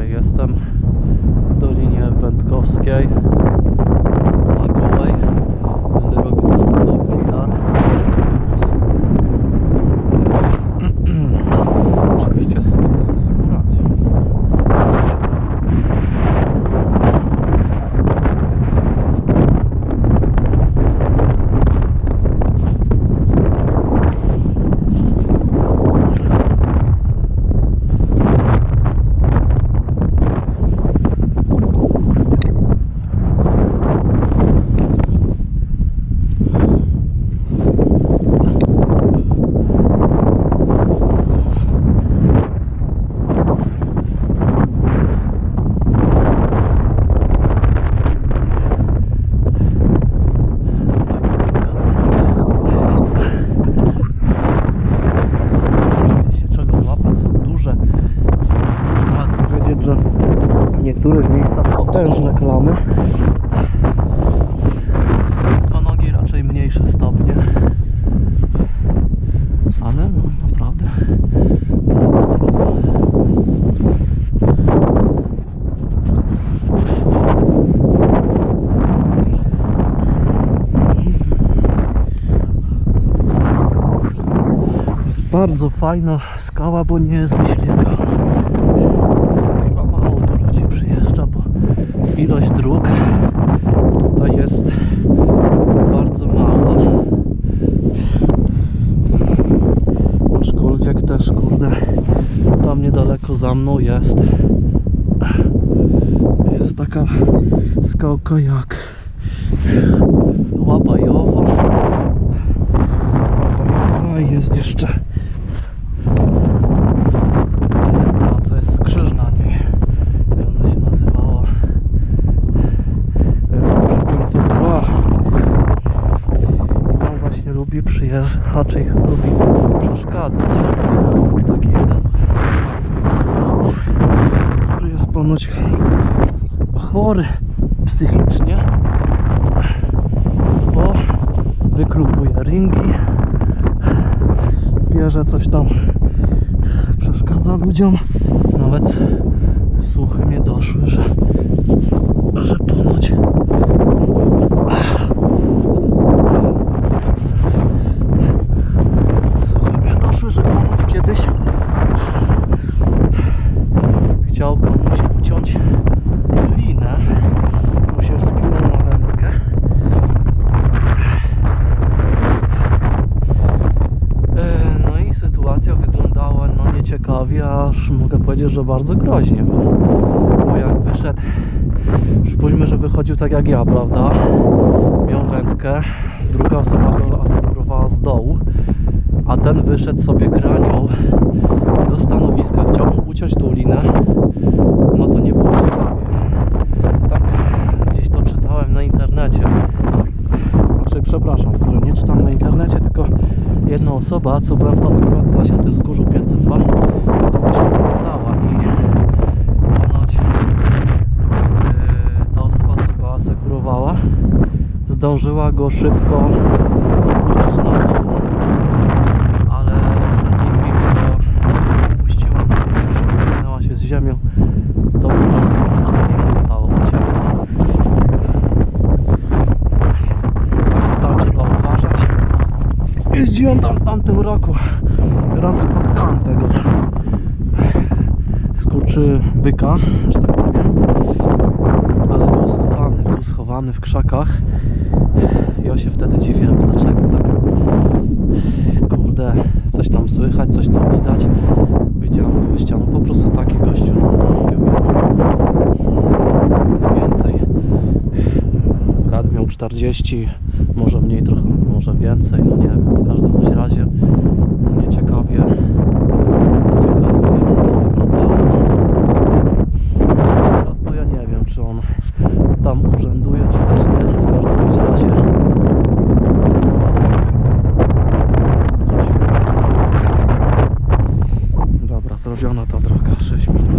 Jestem w Dolinie Wędkowskiej na. Będę robił teraz do filar. Oczywiście sobie z asekuracją. się czego złapać, są duże. Można powiedzieć, że w niektórych potężne klamy. A nogi raczej mniejsze stopnie. Ale no, naprawdę. Jest bardzo fajna skała, bo nie jest wyślizgana. Za mną jest jest taka skałka jak Łabajowo. Łabajowa i jest jeszcze ta, co jest skrzyż na niej. Ona się nazywała? W końcu dwa. I tam właśnie lubi przyjeżdżać, raczej lubi przeszkadzać. Taki jeden, który jest ponoć chory psychicznie, bo wykrupuje ringi, bierze coś tam, przeszkadza ludziom. Nawet słuchy mnie doszły, że, ponoć słuchy mnie doszły, że ponoć kiedyś chciał komuś uciąć linę, bo się wspinał na wędkę. E, No i sytuacja wyglądała no nieciekawie, aż mogę powiedzieć, że bardzo groźnie, bo, bo jak wyszedł, przypuśćmy, że wychodził tak jak ja, prawda? Miał wędkę, druga osoba go asekurowała z dołu, a ten wyszedł sobie granią do stanowiska, chciał mu uciąć tą linę, no to nie było ciekawie. Tak gdzieś to czytałem na internecie. Znaczy, przepraszam, sorry, nie czytam na internecie, tylko jedna osoba, co była w tamtym właśnie na tym wzgórzu 502, to właśnie ponoć yy, ta osoba, co go asekurowała, zdążyła go szybko opuścić na dół, ale w ostatniej chwili go puściła na dół, już zetknęła się z ziemią, to po prostu lina została ucięta. Także tam trzeba uważać. Jeździłem tam w tamtym roku. Raz spotkałem tego skurczy byka, że tak powiem. Ale był schowany, był schowany w krzakach. Ja się wtedy dziwiłem, dlaczego tak kurde, coś tam słychać, coś tam widać. Widziałem gościa, no po prostu taki gościu, no wiem, mniej więcej lat miał 40, może mniej trochę, może więcej, no nie wiem, w każdym razie no nieciekawie, Rozwiedziona ta droga, 6 minut.